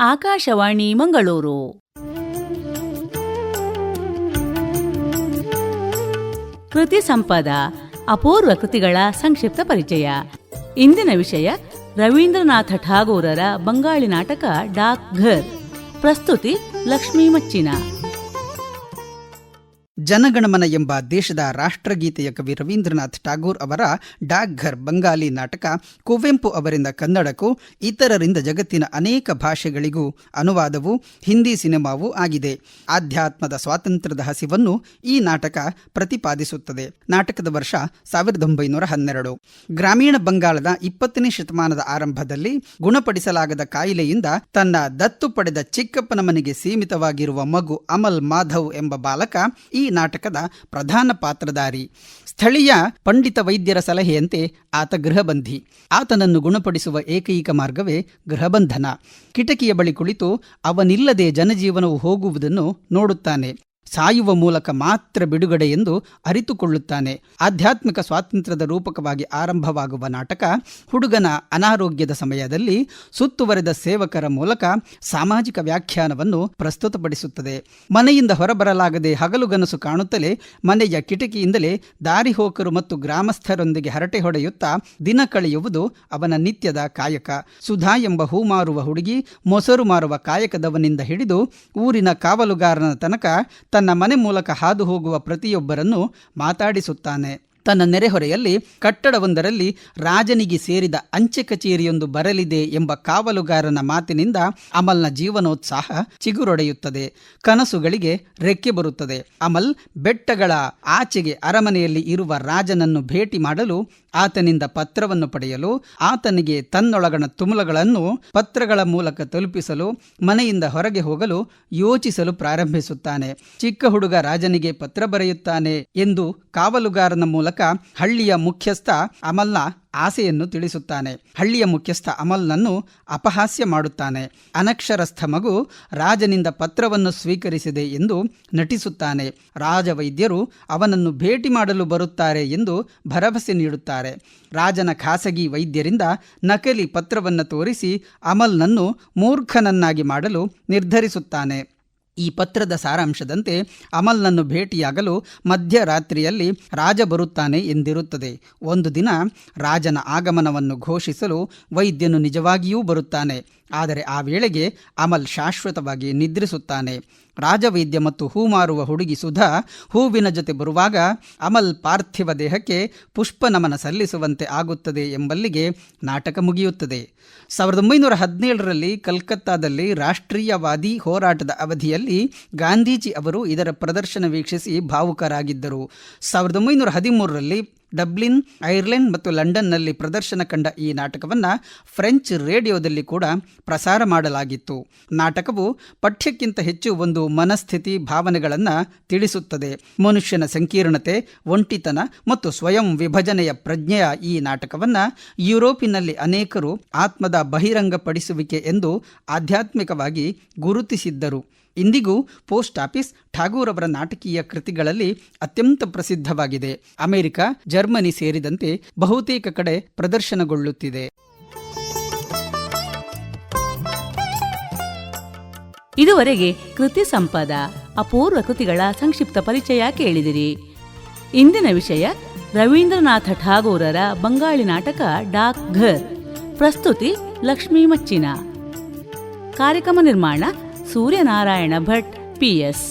ಆಕಾಶವಾಣಿ ಮಂಗಳೂರು. ಕೃತಿ ಸಂಪದ, ಅಪೂರ್ವ ಕೃತಿಗಳ ಸಂಕ್ಷಿಪ್ತ ಪರಿಚಯ. ಇಂದಿನ ವಿಷಯ ರವೀಂದ್ರನಾಥ ಠಾಗೋರರ ಬಂಗಾಳಿ ನಾಟಕ ಡಾಕ್ ಘರ್. ಪ್ರಸ್ತುತಿ ಲಕ್ಷ್ಮೀ ಮಚ್ಚಿನ. ಜನಗಣಮನ ಎಂಬ ದೇಶದ ರಾಷ್ಟ್ರಗೀತೆಯ ಕವಿ ರವೀಂದ್ರನಾಥ್ ಠಾಗೂರ್ ಅವರ ಡಾಕ್ ಘರ್ ಬಂಗಾಲಿ ನಾಟಕ, ಕುವೆಂಪು ಅವರಿಂದ ಕನ್ನಡಕ್ಕೂ, ಇತರರಿಂದ ಜಗತ್ತಿನ ಅನೇಕ ಭಾಷೆಗಳಿಗೂ ಅನುವಾದವು ಹಿಂದಿ ಸಿನಿಮಾವೂ ಆಗಿದೆ. ಆಧ್ಯಾತ್ಮದ ಸ್ವಾತಂತ್ರ್ಯದ ಹಸಿವನ್ನು ಈ ನಾಟಕ ಪ್ರತಿಪಾದಿಸುತ್ತದೆ. ನಾಟಕದ ವರ್ಷ ಸಾವಿರದ ಒಂಬೈನೂರ ಹನ್ನೆರಡು. ಗ್ರಾಮೀಣ ಬಂಗಾಳದ ಇಪ್ಪತ್ತನೇ ಶತಮಾನದ ಆರಂಭದಲ್ಲಿ ಗುಣಪಡಿಸಲಾಗದ ಕಾಯಿಲೆಯಿಂದ ತನ್ನ ದತ್ತು ಪಡೆದ ಚಿಕ್ಕಪ್ಪನ ಮನೆಗೆ ಸೀಮಿತವಾಗಿರುವ ಮಗು ಅಮಲ್ ಮಾಧವ್ ಎಂಬ ಬಾಲಕ ಈ ನಾಟಕದ ಪ್ರಧಾನ ಪಾತ್ರಧಾರಿ. ಸ್ಥಳೀಯ ಪಂಡಿತ ವೈದ್ಯರ ಸಲಹೆಯಂತೆ ಆತ ಗೃಹಬಂಧಿ. ಆತನನ್ನು ಗುಣಪಡಿಸುವ ಏಕೈಕ ಮಾರ್ಗವೇ ಗೃಹಬಂಧನ. ಕಿಟಕಿಯ ಬಳಿ ಕುಳಿತು ಅವನಿಲ್ಲದೆ ಜನಜೀವನವು ಹೋಗುವುದನ್ನು ನೋಡುತ್ತಾನೆ. ಸಾಯುವ ಮೂಲಕ ಮಾತ್ರ ಬಿಡುಗಡೆ ಎಂದು ಅರಿತುಕೊಳ್ಳುತ್ತಾನೆ. ಆಧ್ಯಾತ್ಮಿಕ ಸ್ವಾತಂತ್ರ್ಯದ ರೂಪಕವಾಗಿ ಆರಂಭವಾಗುವ ನಾಟಕ ಹುಡುಗನ ಅನಾರೋಗ್ಯದ ಸಮಯದಲ್ಲಿ ಸುತ್ತುವರೆದ ಸೇವಕರ ಮೂಲಕ ಸಾಮಾಜಿಕ ವ್ಯಾಖ್ಯಾನವನ್ನು ಪ್ರಸ್ತುತಪಡಿಸುತ್ತದೆ. ಮನೆಯಿಂದ ಹೊರಬರಲಾಗದೆ ಹಗಲುಗನಸು ಕಾಣುತ್ತಲೇ ಮನೆಯ ಕಿಟಕಿಯಿಂದಲೇ ದಾರಿಹೋಕರು ಮತ್ತು ಗ್ರಾಮಸ್ಥರೊಂದಿಗೆ ಹರಟೆ ಹೊಡೆಯುತ್ತಾ ದಿನ ಕಳೆಯುವುದು ಅವನ ನಿತ್ಯದ ಕಾಯಕ. ಸುಧಾ ಎಂಬ ಹೂ ಮಾರುವ ಹುಡುಗಿ ಮೊಸರು ಮಾರುವ ಕಾಯಕದವನಿಂದ ಹಿಡಿದು ಊರಿನ ಕಾವಲುಗಾರನ ತನಕ ತನ್ನ ಮನೆ ಮೂಲಕ ಹಾದು ಹೋಗುವ ಪ್ರತಿಯೊಬ್ಬರನ್ನು ಮಾತಾಡಿಸುತ್ತಾನೆ. ತನ್ನ ನೆರೆಹೊರೆಯಲ್ಲಿ ಕಟ್ಟಡವೊಂದರಲ್ಲಿ ರಾಜನಿಗೆ ಸೇರಿದ ಅಂಚೆ ಕಚೇರಿಯೊಂದು ಬರಲಿದೆ ಎಂಬ ಕಾವಲುಗಾರನ ಮಾತಿನಿಂದ ಅಮಲ್ನ ಜೀವನೋತ್ಸಾಹ ಚಿಗುರೊಡೆಯುತ್ತದೆ. ಕನಸುಗಳಿಗೆ ರೆಕ್ಕೆ ಬರುತ್ತದೆ. ಅಮಲ್ ಬೆಟ್ಟಗಳ ಆಚೆಗೆ ಅರಮನೆಯಲ್ಲಿ ಇರುವ ರಾಜನನ್ನು ಭೇಟಿ ಮಾಡಲು ಆತನಿಂದ ಪತ್ರವನ್ನು ಪಡೆಯಲು, ಆತನಿಗೆ ತನ್ನೊಳಗಣ ತುಮುಲಗಳನ್ನು ಪತ್ರಗಳ ಮೂಲಕ ತಲುಪಿಸಲು, ಮನೆಯಿಂದ ಹೊರಗೆ ಹೋಗಲು ಯೋಚಿಸಲು ಪ್ರಾರಂಭಿಸುತ್ತಾನೆ. ಚಿಕ್ಕ ಹುಡುಗ ರಾಜನಿಗೆ ಪತ್ರ ಬರೆಯುತ್ತಾನೆ ಎಂದು ಕಾವಲುಗಾರನ ಮೂಲಕ ಹಳ್ಳಿಯ ಮುಖ್ಯಸ್ಥ ಅಮಲ್ನ ಆಸೆಯನ್ನು ತಿಳಿಸುತ್ತಾನೆ. ಹಳ್ಳಿಯ ಮುಖ್ಯಸ್ಥ ಅಮಲ್ನನ್ನು ಅಪಹಾಸ್ಯ ಮಾಡುತ್ತಾನೆ. ಅನಕ್ಷರಸ್ಥ ಮಗು ರಾಜನಿಂದ ಪತ್ರವನ್ನು ಸ್ವೀಕರಿಸಿದೆ ಎಂದು ನಟಿಸುತ್ತಾನೆ. ರಾಜವೈದ್ಯರು ಅವನನ್ನು ಭೇಟಿ ಮಾಡಲು ಬರುತ್ತಾರೆ ಎಂದು ಭರವಸೆ ನೀಡುತ್ತಾರೆ. ರಾಜನ ಖಾಸಗಿ ವೈದ್ಯರಿಂದ ನಕಲಿ ಪತ್ರವನ್ನು ತೋರಿಸಿ ಅಮಲ್ನನ್ನು ಮೂರ್ಖನನ್ನಾಗಿ ಮಾಡಲು ನಿರ್ಧರಿಸುತ್ತಾನೆ. ಈ ಪತ್ರದ ಸಾರಾಂಶದಂತೆ ಅಮಲ್ನನ್ನು ಭೇಟಿಯಾಗಲು ಮಧ್ಯರಾತ್ರಿಯಲ್ಲಿ ರಾಜ ಬರುತ್ತಾನೆ ಎಂದಿರುತ್ತದೆ. ಒಂದು ದಿನ ರಾಜನ ಆಗಮನವನ್ನು ಘೋಷಿಸಲು ವೈದ್ಯನು ನಿಜವಾಗಿಯೂ ಬರುತ್ತಾನೆ. ಆದರೆ ಆ ವೇಳೆಗೆ ಅಮಲ್ ಶಾಶ್ವತವಾಗಿ ನಿದ್ರಿಸುತ್ತಾನೆ. ರಾಜವೈದ್ಯ ಮತ್ತು ಹೂ ಮಾರುವ ಹುಡುಗಿ ಸುಧಾ ಹೂವಿನ ಜೊತೆ ಬರುವಾಗ ಅಮಲ್ ಪಾರ್ಥಿವ ದೇಹಕ್ಕೆ ಪುಷ್ಪ ನಮನ ಸಲ್ಲಿಸುವಂತೆ ಆಗುತ್ತದೆ ಎಂಬಲ್ಲಿಗೆ ನಾಟಕ ಮುಗಿಯುತ್ತದೆ. ಸಾವಿರದ ಒಂಬೈನೂರ ಹದಿನೇಳರಲ್ಲಿ ಕಲ್ಕತ್ತಾದಲ್ಲಿ ರಾಷ್ಟ್ರೀಯವಾದಿ ಹೋರಾಟದ ಅವಧಿಯಲ್ಲಿ ಗಾಂಧೀಜಿ ಅವರು ಇದರ ಪ್ರದರ್ಶನ ವೀಕ್ಷಿಸಿ ಭಾವುಕರಾಗಿದ್ದರು. ಸಾವಿರದ ಒಂಬೈನೂರ ಹದಿಮೂರರಲ್ಲಿ ಡಬ್ಲಿನ್, ಐರ್ಲೆಂಡ್ ಮತ್ತು ಲಂಡನ್ನಲ್ಲಿ ಪ್ರದರ್ಶನ ಕಂಡ ಈ ನಾಟಕವನ್ನು ಫ್ರೆಂಚ್ ರೇಡಿಯೋದಲ್ಲಿ ಕೂಡ ಪ್ರಸಾರ ಮಾಡಲಾಗಿತ್ತು. ನಾಟಕವು ಪಠ್ಯಕ್ಕಿಂತ ಹೆಚ್ಚು ಒಂದು ಮನಸ್ಥಿತಿ ಭಾವನೆಗಳನ್ನು ತಿಳಿಸುತ್ತದೆ. ಮನುಷ್ಯನ ಸಂಕೀರ್ಣತೆ, ಒಂಟಿತನ ಮತ್ತು ಸ್ವಯಂ ವಿಭಜನೆಯ ಪ್ರಜ್ಞೆಯ ಈ ನಾಟಕವನ್ನು ಯುರೋಪಿನಲ್ಲಿ ಅನೇಕರು ಆತ್ಮದ ಬಹಿರಂಗಪಡಿಸುವಿಕೆ ಎಂದು ಆಧ್ಯಾತ್ಮಿಕವಾಗಿ ಗುರುತಿಸಿದ್ದರು. ಇಂದಿಗೂ ಪೋಸ್ಟ್ ಆಫೀಸ್ ಠಾಗೂರ್ ಅವರ ನಾಟಕೀಯ ಕೃತಿಗಳಲ್ಲಿ ಅತ್ಯಂತ ಪ್ರಸಿದ್ಧವಾಗಿದೆ. ಅಮೆರಿಕ, ಜರ್ಮನಿ ಸೇರಿದಂತೆ ಬಹುತೇಕ ಕಡೆ ಪ್ರದರ್ಶನಗೊಳ್ಳುತ್ತಿದೆ. ಇದುವರೆಗೆ ಕೃತಿ ಸಂಪದ, ಅಪೂರ್ವ ಕೃತಿಗಳ ಸಂಕ್ಷಿಪ್ತ ಪರಿಚಯ ಕೇಳಿದಿರಿ. ಇಂದಿನ ವಿಷಯ ರವೀಂದ್ರನಾಥ ಠಾಗೂರರ ಬಂಗಾಳಿ ನಾಟಕ ಡಾಕ್ ಘರ್. ಪ್ರಸ್ತುತಿ ಲಕ್ಷ್ಮೀ ಮಚ್ಚಿನ. ಕಾರ್ಯಕ್ರಮ ನಿರ್ಮಾಣ ಸೂರ್ಯನಾರಾಯಣ ಭಟ್ ಪಿಎಸ್